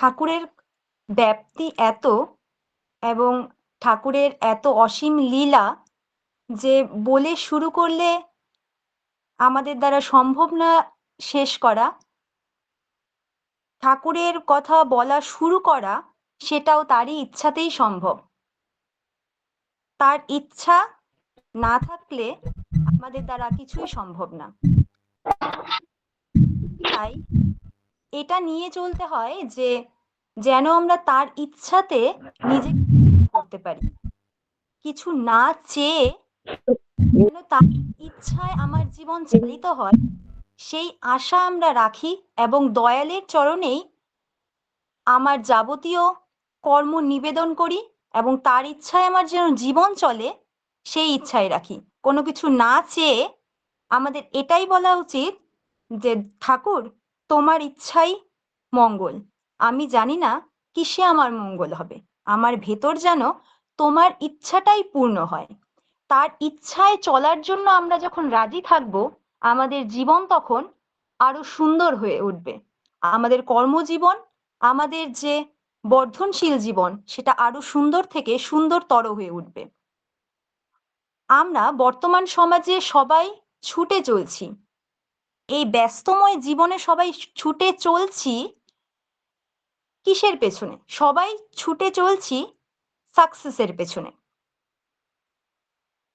ঠাকুরের ব্যাপ্তি এত এবং ঠাকুরের এত অসীম লীলা যে বলে শুরু করলে আমাদের দ্বারা সম্ভব না শেষ করা। ঠাকুরের কথা বলা শুরু করা সেটাও তারই ইচ্ছাতেই সম্ভব। তার ইচ্ছা না থাকলে আমাদের দ্বারা কিছুই সম্ভব না। তাই এটা নিয়ে চলতে হয় যে যেন আমরা তার ইচ্ছাতে নিজে করতে পারি। কিছু না চেয়ে যেন তার ইচ্ছায় আমার জীবন চালিত হয়, সেই আশা আমরা রাখি এবং দয়ালের চরণেই আমার যাবতীয় কর্ম নিবেদন করি এবং তার ইচ্ছায় আমার যেন জীবন চলে, সেই ইচ্ছাই রাখি। কোনো কিছু না চেয়ে আমাদের এটাই বলা উচিত যে, ঠাকুর তোমার ইচ্ছাই মঙ্গল। আমি জানি না কিসে আমার মঙ্গল হবে। আমার ভেতর যেন তোমার ইচ্ছাটাই পূর্ণ হয়। তার ইচ্ছায় চলার জন্য আমরা যখন রাজি থাকব, আমাদের জীবন তখন আরও সুন্দর হয়ে উঠবে। আমাদের কর্মজীবন, আমাদের যে বর্ধনশীল জীবন, সেটা আরও সুন্দর থেকে সুন্দরতর হয়ে উঠবে। আমরা বর্তমান সমাজে সবাই ছুটে চলছি। এই ব্যস্তময় জীবনে সবাই ছুটে চলছি কিসের পেছনে? সবাই ছুটে চলছি সাকসেসের পেছনে।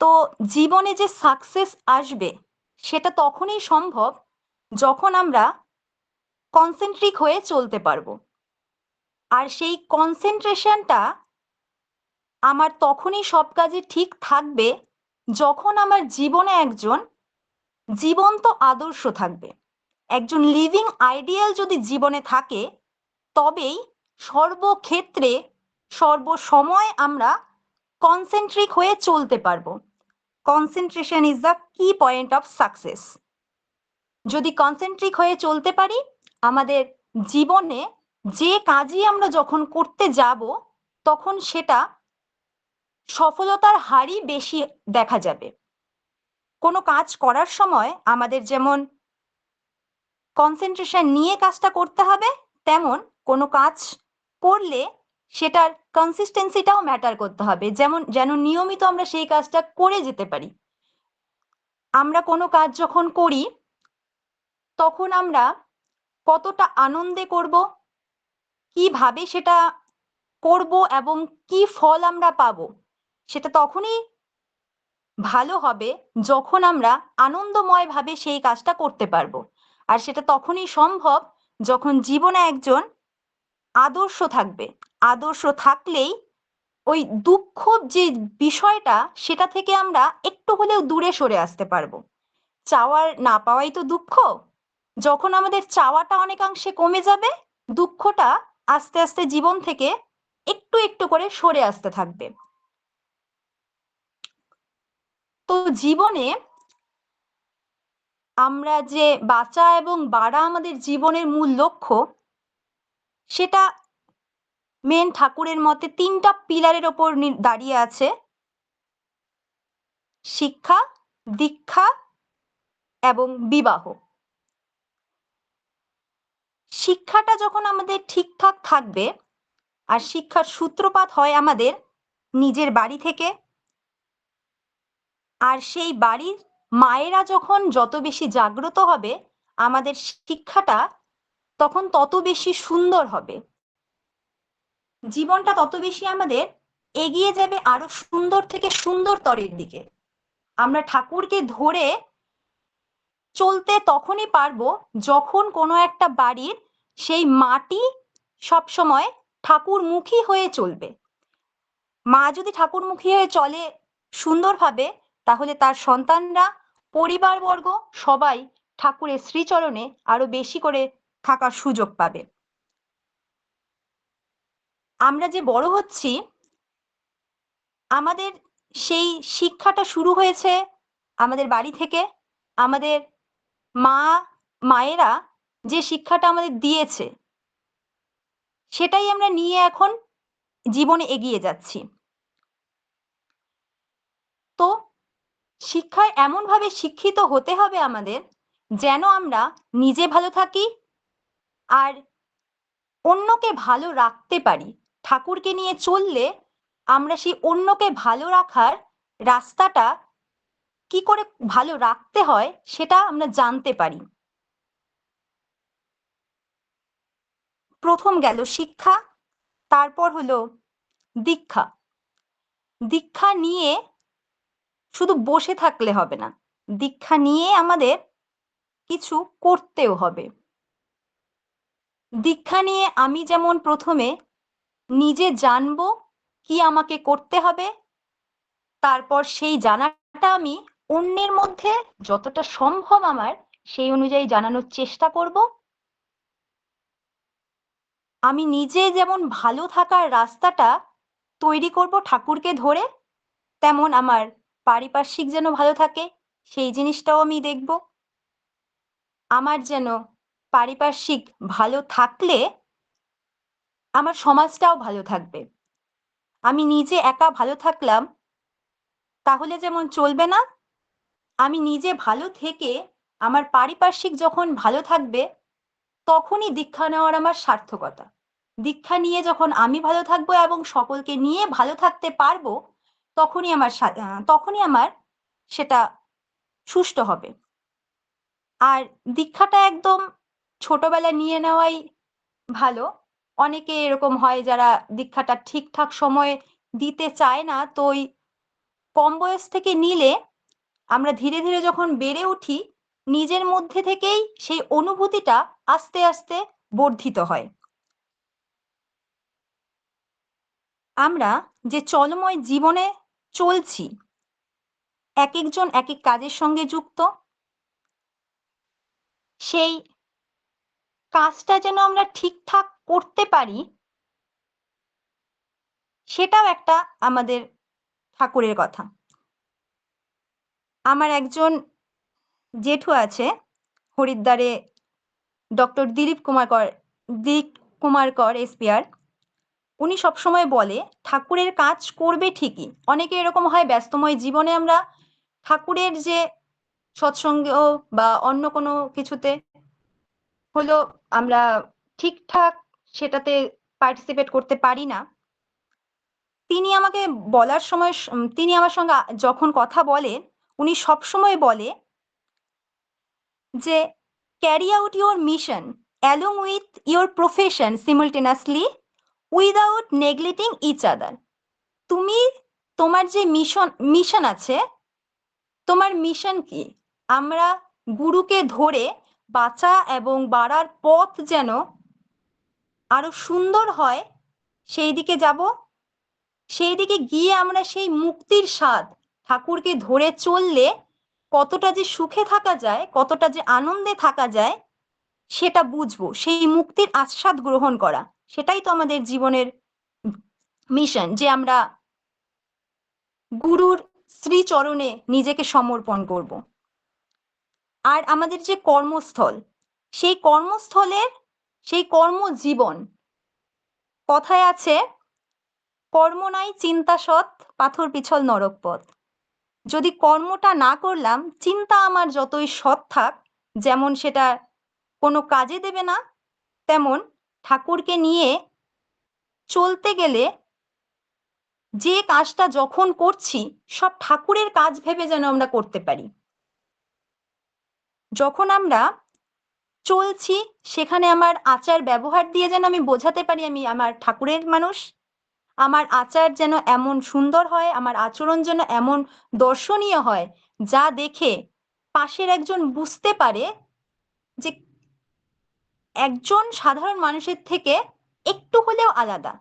তো জীবনে যে সাকসেস আসবে, সেটা তখনই সম্ভব যখন আমরা কনসেন্ট্রিক হয়ে চলতে পারব। আর সেই কনসেন্ট্রেশনটা আমার তখনই সব কাজে ঠিক থাকবে যখন আমার জীবনে একজন জীবন্ত আদর্শ থাকবে। একজন লিভিং আইডিয়াল যদি জীবনে থাকে, তবেই সর্বক্ষেত্রে সর্বসময় আমরা কনসেন্ট্রিক হয়ে চলতে পারব। Concentration is the key point of success যদি কনসেন্ট্রিক হয়ে চলতে পারি, আমাদের জীবনে যে কাজই আমরা যখন করতে যাব, তখন সেটা সফলতার হারই বেশি দেখা যাবে। কোনো কাজ করার সময় আমাদের যেমন কনসেন্ট্রেশন নিয়ে কাজটা করতে হবে, তেমন কোনো কাজ করলে সেটার কনসিস্টেন্সিটাও ম্যাটার করতে হবে। যেমন, যেন নিয়মিত আমরা সেই কাজটা করে যেতে পারি। আমরা কোনো কাজ যখন করি, তখন আমরা কতটা আনন্দে করব, কীভাবে সেটা করব এবং কি ফল আমরা পাবো, সেটা তখনই ভালো হবে যখন আমরা আনন্দময়ভাবে সেই কাজটা করতে পারব। আর সেটা তখনই সম্ভব যখন জীবনে একজন আদর্শ থাকবে। আদর্শ থাকলেই ওই দুঃখ যে বিষয়টা সেটা থেকে আমরা একটু হলেও দূরে সরে আসতে পারব। চাওয়ার না পাওয়াই তো দুঃখ। যখন আমাদের চাওয়াটা অনেকাংশে কমে যাবে, দুঃখটা আস্তে আস্তে জীবন থেকে একটু একটু করে সরে আসতে থাকবে। তো জীবনে আমরা যে বাঁচা এবং বাড়া আমাদের জীবনের মূল লক্ষ্য, সেটা মেন ঠাকুরের মতে তিনটা পিলারের ওপর দাঁড়িয়ে আছে। শিক্ষা, দীক্ষা এবং বিবাহ। শিক্ষাটা যখন আমাদের ঠিকঠাক থাকবে, আর শিক্ষার সূত্রপাত হয় আমাদের নিজের বাড়ি থেকে আর সেই বাড়ির মায়েরা যখন যত বেশি জাগ্রত হবে, আমাদের শিক্ষাটা তখন তত বেশি সুন্দর হবে। জীবনটা তত বেশি আমাদের এগিয়ে যাবে আরও সুন্দর থেকে সুন্দর তরের দিকে। আমরা ঠাকুরকে ধরে চলতে তখনই পারব যখন কোনো একটা বাড়ির সেই মাটি সব সময় ঠাকুরমুখী হয়ে চলবে। মা যদি ঠাকুরমুখী হয়ে চলে সুন্দরভাবে তাহলে তার সন্তানরা, পরিবারবর্গ সবাই ঠাকুরের শ্রীচরণে আরও বেশি করে থাকার সুযোগ পাবে। আমরা যে বড় হচ্ছি, আমাদের সেই শিক্ষাটা শুরু হয়েছে আমাদের বাড়ি থেকে, আমাদের মা, মায়েরা যে শিক্ষাটা আমাদের দিয়েছে, সেটাই আমরা নিয়ে এখন জীবনে এগিয়ে যাচ্ছি। তো শিক্ষায় এমনভাবে শিক্ষিত হতে হবে আমাদের যেন আমরা নিজে ভালো থাকি আর অন্যকে ভালো রাখতে পারি। ঠাকুরকে নিয়ে চললে আমরা সেই অন্যকে ভালো রাখার রাস্তাটা কি করে ভালো রাখতে হয় সেটা আমরা জানতে পারি। প্রথম গেল শিক্ষা, তারপর হলো দীক্ষা। দীক্ষা নিয়ে শুধু বসে থাকলে হবে না, দীক্ষা নিয়ে আমাদের কিছু করতেও হবে। দীক্ষা নিয়ে আমি যেমন প্রথমে নিজে জানব কি আমাকে করতে হবে, তারপর সেই জানাটা আমি অন্যের মধ্যে যতটা সম্ভব আমার সেই অনুযায়ী জানানোর চেষ্টা করব। আমি নিজে যেমন ভালো থাকার রাস্তাটা তৈরি করব ঠাকুরকে ধরে, তেমন আমার পারিপার্শ্বিক যেন ভালো থাকে, সেই জিনিসটাও আমি দেখব। আমার যেন পারিপার্শ্বিক ভালো থাকলে আমার সমাজটাও ভালো থাকবে। আমি নিজে একা ভালো থাকলাম, তাহলে যেমন চলবে না, আমি নিজে ভালো থেকে আমার পারিপার্শ্বিক যখন ভালো থাকবে, তখনই দীক্ষা নেওয়ার আমার সার্থকতা। দীক্ষা নিয়ে যখন আমি ভালো থাকব এবং সকলকে নিয়ে ভালো থাকতে পারব তখনই আমার তখনই আমার সেটা সুষ্ঠু হবে। আর দীক্ষাটা একদম ছোটবেলায় নিয়ে নেওয়াই ভালো। অনেকে এরকম হয় যারা দীক্ষাটা ঠিকঠাক সময়ে দিতে চায় না, তো ওই কম বয়স থেকে নিলে আমরা ধীরে ধীরে যখন বেড়ে উঠি, নিজের মধ্যে থেকেই সেই অনুভূতিটা আস্তে আস্তে বর্ধিত হয়। আমরা যে চলময় জীবনে চলছি। এক একজন এক এক কাজের সঙ্গে যুক্ত। সেই কাজটা যেন আমরা ঠিকঠাক করতে পারি, সেটাও একটা আমাদের ঠাকুরের কথা। আমার একজন জেঠু আছে, হরিদ্বারে ডক্টর দিলীপ কুমার কর দিলীপ কুমার কর এসপিআর উনি সবসময় বলে, ঠাকুরের কাজ করবে ঠিকই। অনেকে এরকম হয়, ব্যস্তময় জীবনে আমরা ঠাকুরের যে সৎসঙ্গ বা অন্য কোনো কিছুতে হলো আমরা ঠিকঠাক সেটাতে পার্টিসিপেট করতে পারি না। তিনি আমাকে বলার সময় তিনি আমার সঙ্গে যখন কথা বলেন, উনি সবসময় বলে যে carry out your mission along with your profession simultaneously without neglecting each other তুমি তোমার যে মিশন মিশন আছে, তোমার মিশন কি? আমরা গুরুকে ধরে বাঁচা এবং বাড়ার পথ যেন আরও সুন্দর হয় সেই দিকে যাব। সেই দিকে গিয়ে আমরা সেই মুক্তির স্বাদ, ঠাকুরকে ধরে চললে কতটা যে সুখে থাকা যায়, কতটা যে আনন্দে থাকা যায়, সেটা বুঝব। সেই মুক্তির আস্বাদ গ্রহণ করা। সেটাই তো আমাদের জীবনের মিশন যে আমরা গুরুর শ্রীচরণে নিজেকে সমর্পণ করব। আর আমাদের যে কর্মস্থল, সেই কর্মস্থলের, সেই কর্মজীবন কথায় আছে, কর্ম নাই, চিন্তা সৎ, পাথর পিছল নরক পথ। যদি কর্মটা না করলাম, চিন্তা আমার যতই সৎ থাক, যেমন সেটা কোনো কাজে দেবে না, তেমন ঠাকুরকে নিয়ে চলতে গেলে যে কাজটা যখন করছি, সব ঠাকুরের কাজ ভেবে যেন আমরা করতে পারি। যখন আমরা চলছি, সেখানে আমার আচার ব্যবহার দিয়ে যেন আমি বোঝাতে পারি আমি আমার ঠাকুরের মানুষ। আমার আচার যেন এমন সুন্দর হয়, আমার আচরণ যেন এমন দর্শনীয় হয়, যা দেখে পাশের একজন বুঝতে পারে যে একজন সাধারণ মানুষের থেকে একটু হলেও আলাদা।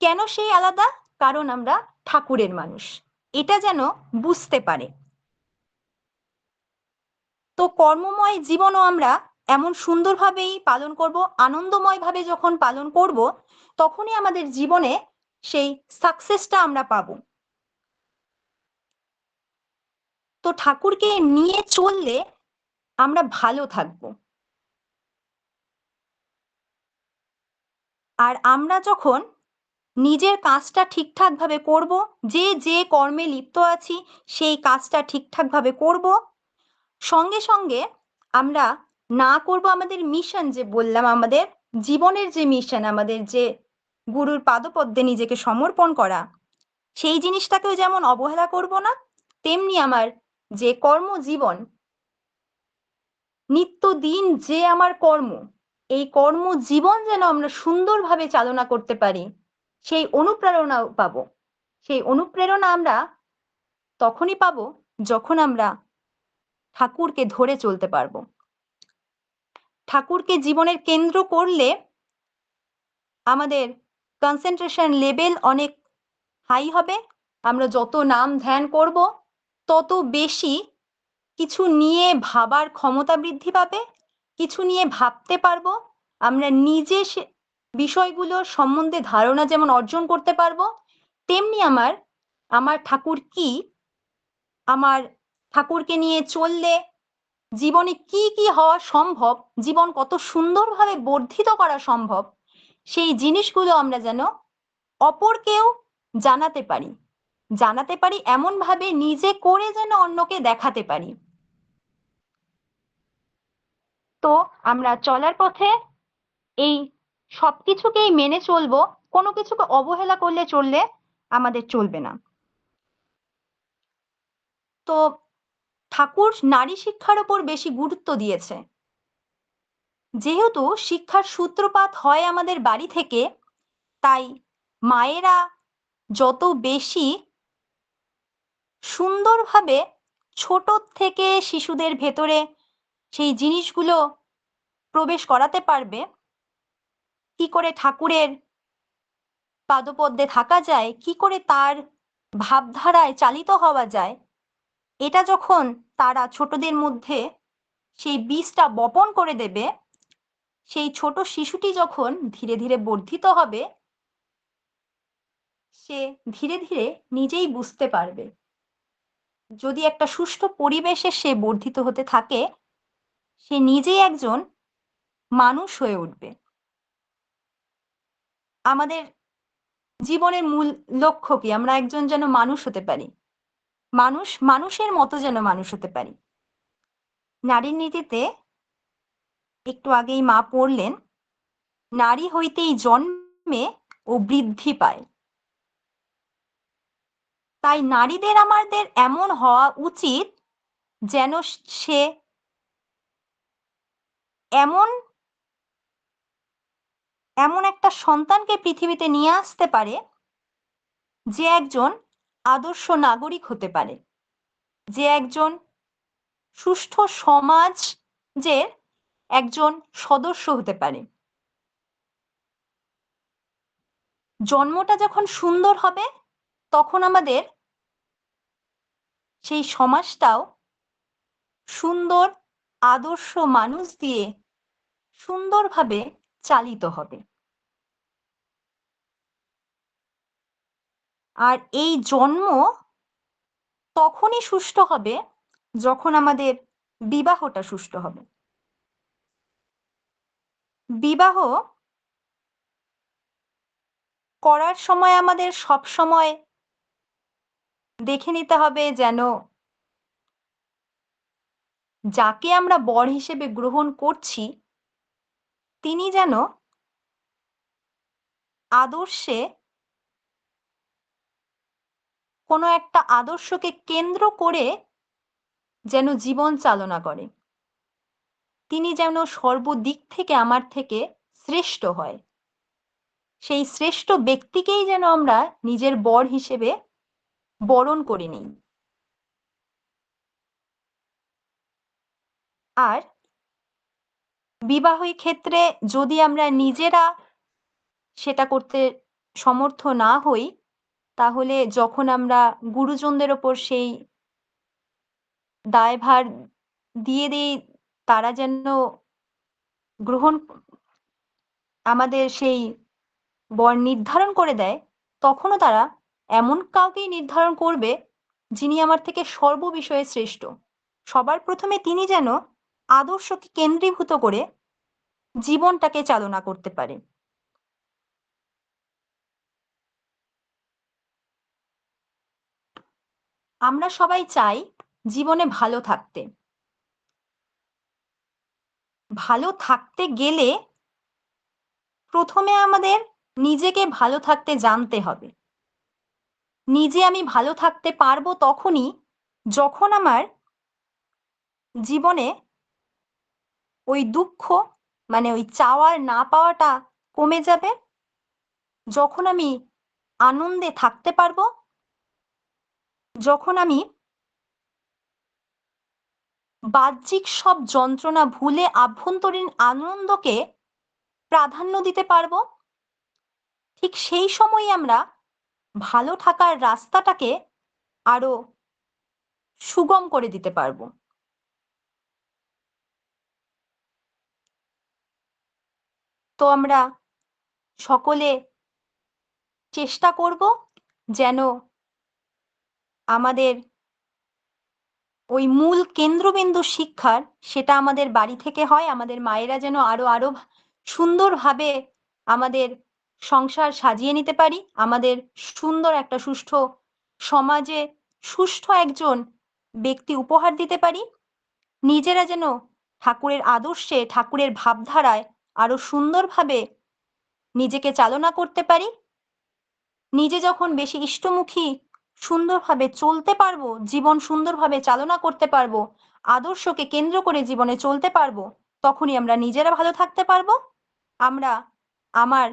কেন সেই আলাদা? কারণ আমরা ঠাকুরের মানুষ। এটা যেন বুঝতে পারে। তো কর্মময় জীবনও আমরা এমন সুন্দরভাবেই পালন করব আনন্দময় ভাবে যখন পালন করব, তখনই আমাদের জীবনে সেই সাকসেসটা আমরা পাব। তো ঠাকুরকে নিয়ে চললে আমরা ভালো থাকব। আর আমরা যখন নিজের কাজটা ঠিকঠাকভাবে করব, যে যে কর্মে লিপ্ত আছি, সেই কাজটা ঠিকঠাকভাবে করব, সঙ্গে সঙ্গে আমরা না করব আমাদের মিশন যে বললাম আমাদের জীবনের যে মিশন আমাদের যে গুরুর পাদপদ্মে নিজেকে সমর্পণ করা, সেই জিনিসটাকেও যেমন অবহেলা করব না, তেমনি আমার যে কর্মজীবন, নিত্যদিন যে আমার কর্ম এই কর্মজীবন যেন আমরা সুন্দরভাবে চালনা করতে পারি, সেই অনুপ্রেরণাও পাবো। সেই অনুপ্রেরণা আমরা তখনই পাবো যখন আমরা ঠাকুরকে ধরে চলতে পারব। ঠাকুরকে জীবনের কেন্দ্র করলে আমাদের কনসেন্ট্রেশন লেভেল অনেক হাই হবে। আমরা যত নাম ধ্যান করব, তত বেশি কিছু নিয়ে ভাবার ক্ষমতা বৃদ্ধি পাবে। কিছু নিয়ে ভাবতে পারব, আমরা নিজে সে বিষয়গুলোর সম্বন্ধে ধারণা যেমন অর্জন করতে পারব, তেমনি আমার আমার ঠাকুর কি, আমার ঠাকুরকে নিয়ে চললে জীবনে কি কি হওয়া সম্ভব, জীবন কত সুন্দরভাবে বর্ধিত করা সম্ভব, সেই জিনিসগুলো আমরা যেন অপরকেও জানাতে পারি জানাতে পারি এমন ভাবে নিজে করে যেন অন্যকে দেখাতে পারি। তো আমরা চলার পথে এই সবকিছুকেই মেনে চলবো, কোনো কিছুকে অবহেলা করলে চললে আমাদের চলবে না। তো ঠাকুর নারী শিক্ষার উপর বেশি গুরুত্ব দিয়েছে। যেহেতু শিক্ষার সূত্রপাত হয় আমাদের বাড়ি থেকে, তাই মায়েরা যত বেশি সুন্দরভাবে ছোট থেকে শিশুদের ভেতরে সেই জিনিসগুলো প্রবেশ করাতে পারবে। কি করে ঠাকুরের পাদপদ্মে থাকা যায়, কি করে তার ভাবধারায় চালিত হওয়া যায়, এটা যখন তারা ছোটদের মধ্যে সেই বীজটা বপন করে দেবে, সেই ছোট শিশুটি যখন ধীরে ধীরে বর্ধিত হবে, সে ধীরে ধীরে নিজেই বুঝতে পারবে। যদি একটা সুষ্ঠু পরিবেশে সে বর্ধিত হতে থাকে সে নিজেই একজন মানুষ হয়ে উঠবে। আমাদের জীবনের মূল লক্ষ্য কি? আমরা একজন যেন মানুষ হতে পারি। মানুষ মানুষের মতো যেন মানুষ হতে পারি। নারীর নীতিতে একটু আগেই মা পড়লেন, নারী হইতেই জন্মে ও বৃদ্ধি পায়। তাই নারীদের আমাদের এমন হওয়া উচিত যেন সে এমন এমন একটা সন্তানকে পৃথিবীতে নিয়ে আসতে পারে যে একজন আদর্শ নাগরিক হতে পারে, যে একজন সুষ্ঠু সমাজের একজন সদস্য হতে পারে। জন্মটা যখন সুন্দর হবে, তখন আমাদের সেই সমাজটাও সুন্দর, আদর্শ মানুষ দিয়ে সুন্দরভাবে চালিত হবে। আর এই জন্ম তখনই সুষ্ঠু হবে যখন আমাদের বিবাহটা সুষ্ঠু হবে। বিবাহ করার সময় আমাদের সব সময় দেখে নিতে হবে যেন যাকে আমরা বর হিসেবে গ্রহণ করছি তিনি যেন আদর্শে কোনো একটা আদর্শকে কেন্দ্র করে যেন জীবন চালনা করে। তিনি যেন সর্বদিক থেকে আমার থেকে শ্রেষ্ঠ হয়। সেই শ্রেষ্ঠ ব্যক্তিকেই যেন আমরা নিজের বর হিসেবে বরণ করে নিই। আর বিবাহের ক্ষেত্রে যদি আমরা নিজেরা সেটা করতে সমর্থ না হই, তাহলে যখন আমরা গুরুজনদের ওপর সেই দায়ভার দিয়ে দিই, তারা যেন গ্রহণ আমাদের সেই বর নির্ধারণ করে দেয়, তখনও তারা এমন কাউকেই নির্ধারণ করবে যিনি আমার থেকে সর্ববিষয়ে শ্রেষ্ঠ। সবার প্রথমে তিনি যেন আদর্শকে কেন্দ্রীভূত করে জীবনটাকে চালনা করতে পারে। আমরা সবাই চাই জীবনে ভালো থাকতে। ভালো থাকতে গেলে প্রথমে আমাদের নিজেকে ভালো থাকতে জানতে হবে। নিজে আমি ভালো থাকতে পারব তখনই যখন আমার জীবনে ওই দুঃখ মানে ওই চাওয়ার না পাওয়াটা কমে যাবে? যখন আমি আনন্দে থাকতে পারব? যখন আমি বাহ্যিক সব যন্ত্রণা ভুলে আভ্যন্তরীণ আনন্দকে প্রাধান্য দিতে পারব? ঠিক সেই সময় আমরা ভালো থাকার রাস্তাটাকে আরও সুগম করে দিতে পারব। তো আমরা সকলে চেষ্টা করব যেন আমাদের ওই মূল কেন্দ্রবিন্দু শিক্ষার সেটা আমাদের বাড়ি থেকে হয়, আমাদের মায়েরা যেন আরও আরও সুন্দরভাবে আমাদের সংসার সাজিয়ে নিতে পারি, আমাদের সুন্দর একটা সুষ্ঠু সমাজে সুষ্ঠু একজন ব্যক্তি উপহার দিতে পারি। নিজেরা যেন ঠাকুরের আদর্শে, ঠাকুরের ভাবধারায় আরও সুন্দরভাবে নিজেকে চালনা করতে পারি? নিজে যখন বেশি ইষ্টমুখী, সুন্দরভাবে চলতে পারব, জীবন সুন্দরভাবে চালনা করতে পারব, আদর্শকে কেন্দ্র করে জীবনে চলতে পারব, তখনই আমরা নিজেরা ভালো থাকতে পারব? আমরা আমার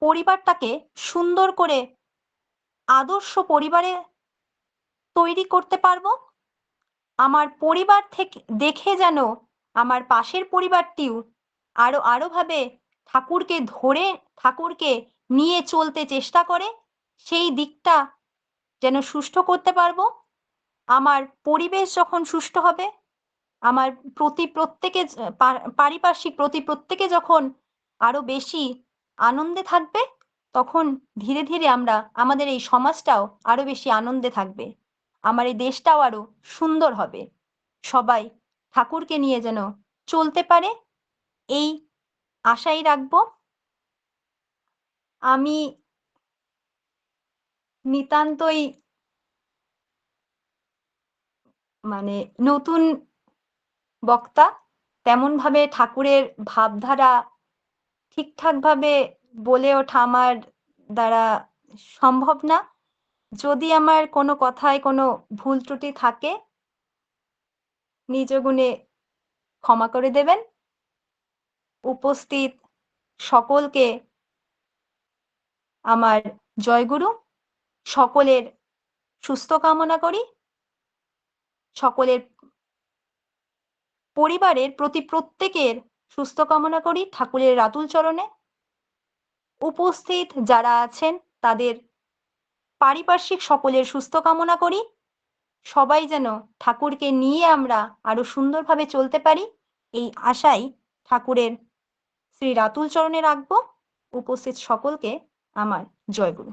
পরিবারটাকে সুন্দর করে আদর্শ পরিবারে তৈরি করতে পারব? আমার পরিবার থেকে দেখে যেন আমার পাশের পরিবারটিও আরও আরও ভাবে ঠাকুরকে ধরে, ঠাকুরকে নিয়ে চলতে চেষ্টা করে, সেই দিকটা যেন সুষ্ঠু করতে পারব। আমার পরিবেশ যখন সুষ্ঠু হবে, আমার প্রতি প্রত্যেকে পারিপার্শ্বিক প্রতি প্রত্যেকে যখন আরও বেশি আনন্দে থাকবে, তখন ধীরে ধীরে আমরা আমাদের এই সমাজটাও আরও বেশি আনন্দে থাকবে। আমার এই দেশটাও আরও সুন্দর হবে। সবাই ঠাকুরকে নিয়ে যেন চলতে পারে এই আশাই রাখব। আমি নিতান্তই মানে নতুন বক্তা তেমন ভাবে ঠাকুরের ভাবধারা ঠিকঠাক ভাবে বলে ওঠা আমার দ্বারা সম্ভব না। যদি আমার কোনো কথায় কোনো ভুল ত্রুটি থাকে, নিজ গুণে ক্ষমা করে দেবেন। উপস্থিত সকলকে আমার জয়গুরু, সকলের সুস্থ কামনা করি, সকলের পরিবারের প্রতি প্রত্যেকের সুস্থ কামনা করি, ঠাকুরের রাতুল চরণে। উপস্থিত যারা আছেন, তাদের পারিপার্শ্বিক সকলের সুস্থ কামনা করি। সবাই যেন ঠাকুরকে নিয়ে আমরা আরও সুন্দরভাবে চলতে পারি, এই আশাই ঠাকুরের শ্রী রাতুল চরণে রাখব। উপস্থিত সকলকে আমার জয়গুরু।